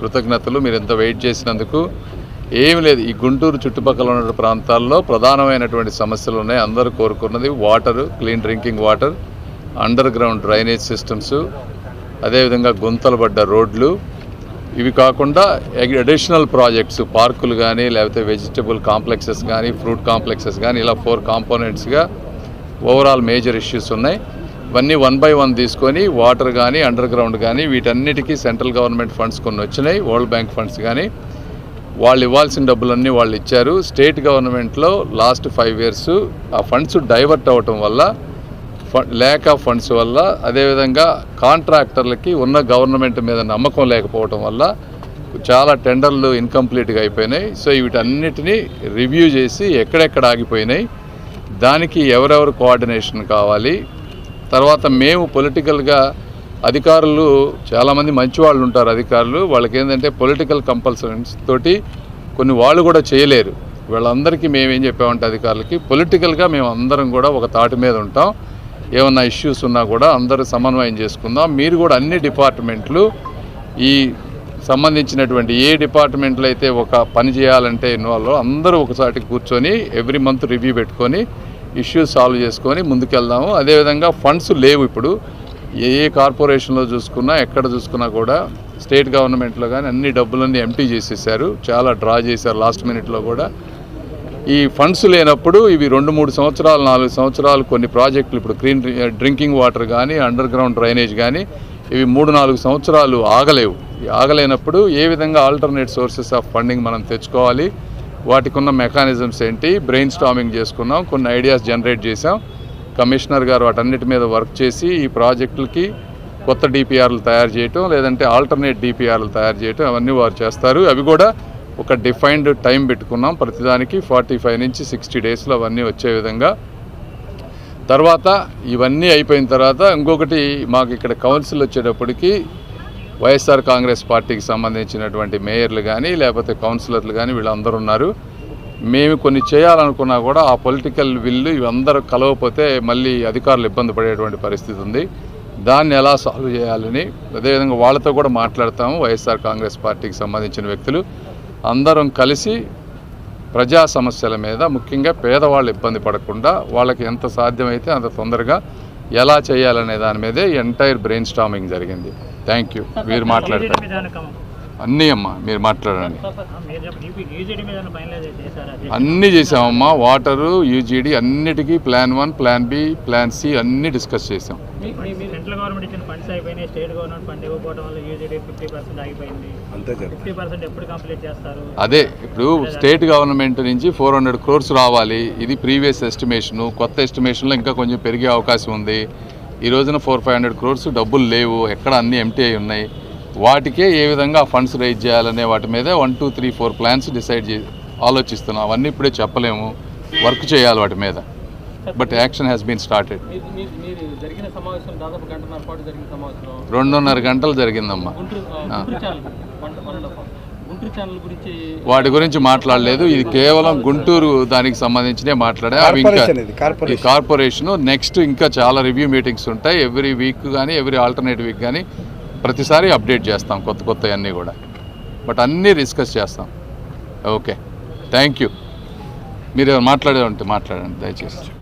కృతజ్ఞతలు. మీరు ఎంత వెయిట్ చేసినందుకు ఏమి లేదు. ఈ గుంటూరు చుట్టుపక్కల ఉన్న ప్రాంతాల్లో ప్రధానమైనటువంటి సమస్యలు ఉన్నాయి. అందరూ కోరుకున్నది water clean drinking water under ground drainage systems అదేవిధంగా గుంతలు పడ్డ రోడ్లు. ఇవి కాకుండా అడిషనల్ ప్రాజెక్ట్స్ పార్కులు కానీ లేకపోతే వెజిటబుల్ కాంప్లెక్సెస్ కానీ ఫ్రూట్ కాంప్లెక్సెస్ కానీ ఇలా ఫోర్ కాంపోనెంట్స్గా ఓవరాల్ మేజర్ ఇష్యూస్ ఉన్నాయి. ఇవన్నీ వన్ బై వన్ తీసుకొని వాటర్ కానీ అండర్ గ్రౌండ్ కానీ వీటన్నిటికీ సెంట్రల్ గవర్నమెంట్ ఫండ్స్ కొన్ని వచ్చినాయి వరల్డ్ బ్యాంక్ ఫండ్స్ కానీ వాళ్ళు ఇవ్వాల్సిన డబ్బులన్నీ వాళ్ళు ఇచ్చారు. స్టేట్ గవర్నమెంట్లో లాస్ట్ ఫైవ్ ఇయర్స్ ఆ ఫండ్స్ డైవర్ట్ అవ్వటం వల్ల ల్యాక్ ఆఫ్ ఫండ్స్ వల్ల అదేవిధంగా కాంట్రాక్టర్లకి ఉన్న గవర్నమెంట్ మీద నమ్మకం లేకపోవటం వల్ల చాలా టెండర్లు ఇన్కంప్లీట్గా అయిపోయినాయి. సో వీటన్నిటినీ రివ్యూ చేసి ఎక్కడెక్కడ ఆగిపోయినాయి దానికి ఎవరెవరు కోఆర్డినేషన్ కావాలి తర్వాత మేము పొలిటికల్గా అధికారులు చాలామంది మంచి వాళ్ళు ఉంటారు అధికారులు. వాళ్ళకి ఏంటంటే పొలిటికల్ కంపల్సరీస్ తోటి కొన్ని వాళ్ళు కూడా చేయలేరు. వీళ్ళందరికీ మేమేం చెప్పామంటే అధికారులకి పొలిటికల్గా మేము అందరం కూడా ఒక తాటి మీద ఉంటాం. ఏమన్నా ఇష్యూస్ ఉన్నా కూడా అందరూ సమన్వయం చేసుకుందాం. మీరు కూడా అన్ని డిపార్ట్మెంట్లు ఈ సంబంధించినటువంటి ఏ డిపార్ట్మెంట్లో అయితే ఒక పని చేయాలంటే ఇన్వాల్వ్ అందరూ ఒకసారి కూర్చొని ఎవ్రీ మంత్ రివ్యూ పెట్టుకొని ఇష్యూస్ సాల్వ్ చేసుకొని ముందుకెళ్దాము. అదేవిధంగా ఫండ్స్ లేవు ఇప్పుడు. ఏ ఏ కార్పొరేషన్లో చూసుకున్నా ఎక్కడ చూసుకున్నా కూడా స్టేట్ గవర్నమెంట్లో కానీ అన్ని డబ్బులన్నీ ఎంటీ చేసేసారు చాలా డ్రా చేశారు లాస్ట్ మినిట్లో కూడా. ఈ ఫండ్స్ లేనప్పుడు ఇవి రెండు మూడు సంవత్సరాలు నాలుగు సంవత్సరాలు కొన్ని ప్రాజెక్టులు ఇప్పుడు క్లీన్ డ్రింకింగ్ వాటర్ కానీ అండర్ గ్రౌండ్ డ్రైనేజ్ కానీ ఇవి మూడు నాలుగు సంవత్సరాలు ఆగలేవు. ఆగలేనప్పుడు ఏ విధంగా ఆల్టర్నేట్ సోర్సెస్ ఆఫ్ ఫండింగ్ మనం తెచ్చుకోవాలి? వాటికి ఉన్న మెకానిజమ్స్ ఏంటి? బ్రెయిన్ స్టామింగ్ చేసుకున్నాం కొన్ని ఐడియాస్ జనరేట్ చేసాం కమిషనర్ గారు వాటన్నిటి మీద వర్క్ చేసి ఈ ప్రాజెక్టులకి కొత్త డిపిఆర్లు తయారు చేయటం లేదంటే ఆల్టర్నేట్ డిపిఆర్లు తయారు చేయటం అవన్నీ వారు చేస్తారు. అవి కూడా ఒక డిఫైన్డ్ టైం పెట్టుకున్నాం. ప్రతిదానికి ఫార్టీ ఫైవ్ నుంచి సిక్స్టీ డేస్లో అవన్నీ వచ్చే విధంగా. తర్వాత ఇవన్నీ అయిపోయిన తర్వాత ఇంకొకటి మాకు ఇక్కడ కౌన్సిల్ వచ్చేటప్పటికి వైఎస్ఆర్ కాంగ్రెస్ పార్టీకి సంబంధించినటువంటి మేయర్లు కానీ లేకపోతే కౌన్సిలర్లు కానీ వీళ్ళందరూ ఉన్నారు. మేము కొన్ని చేయాలనుకున్నా కూడా ఆ పొలిటికల్ విల్లు ఇవందరూ కలవకపోతే మళ్ళీ అధికారులు ఇబ్బంది పడేటువంటి పరిస్థితి ఉంది. దాన్ని ఎలా సాల్వ్ చేయాలని అదేవిధంగా వాళ్ళతో కూడా మాట్లాడతాము వైఎస్ఆర్ కాంగ్రెస్ పార్టీకి సంబంధించిన వ్యక్తులు. అందరం కలిసి ప్రజా సమస్యల మీద ముఖ్యంగా పేదవాళ్ళు ఇబ్బంది పడకుండా వాళ్ళకి ఎంత సాధ్యమైతే అంత తొందరగా ఎలా చేయాలనే దాని మీదే ఎంటైర్ బ్రెయిన్ స్టామింగ్ జరిగింది. థ్యాంక్ యూ మీరు మాట్లాడతారు. అన్నీ అమ్మా మీరు మాట్లాడండి. అన్నీ చేసామమ్మా వాటరు యూజీడీ అన్నిటికీ plan one plan B plan C అన్నీ డిస్కస్ చేసాం. సెంట్రల్ గవర్నమెంట్ ఇచ్చిన ఫండ్స్ అయిపోయినాయి. స్టేట్ గవర్నమెంట్ ఫండ్ ఇవ్వకపోవడం వల్ల యూజీడీ ఫిఫ్టీ పర్సెంట్ ఆగిపోయింది. ఫిఫ్టీ పర్సెంట్ ఎప్పుడు కంప్లీట్ చేస్తారు? అదే ఇప్పుడు స్టేట్ గవర్నమెంట్ నుంచి ఫోర్ హండ్రెడ్ క్రోర్స్ రావాలి. ఇది ప్రీవియస్ ఎస్టిమేషను. కొత్త ఎస్టిమేషన్లో ఇంకా కొంచెం పెరిగే అవకాశం ఉంది. ఈ రోజున ఫోర్ ఫైవ్ హండ్రెడ్ క్రోర్స్ డబ్బులు లేవు ఎక్కడ అన్నీ ఎంటీ అయి ఉన్నాయి? వాటికే ఏ విధంగా ఫండ్స్ రైజ్ చేయాలనే వాటి మీద one two three four plans decide చే ఆలోచిస్తున్నాం. అవన్నీ ఇప్పుడే చెప్పలేము. వర్క్ చేయాలి వాటి మీద. But action has been started. రెండున్నర గంటలు జరిగిందమ్మా. వాటి గురించి మాట్లాడలేదు. ఇది కేవలం గుంటూరు దానికి సంబంధించినే మాట్లాడా అవి ఇంకా కార్పొరేషన్ ఇది, కార్పొరేషన్. ఈ కార్పొరేషన్ నెక్స్ట్ ఇంకా చాలా రివ్యూ మీటింగ్స్ ఉంటాయి. ఎవ్రీ వీక్ కానీ ఎవ్రీ ఆల్టర్నేట్ వీక్ కానీ ప్రతిసారి అప్డేట్ చేస్తాం. కొత్త కొత్త అన్నీ కూడా. బట్ అన్నీ డిస్కస్ చేస్తాం. ఓకే థ్యాంక్ యూ మీరు మాట్లాడే ఉంటే మాట్లాడండి. దయచేసి.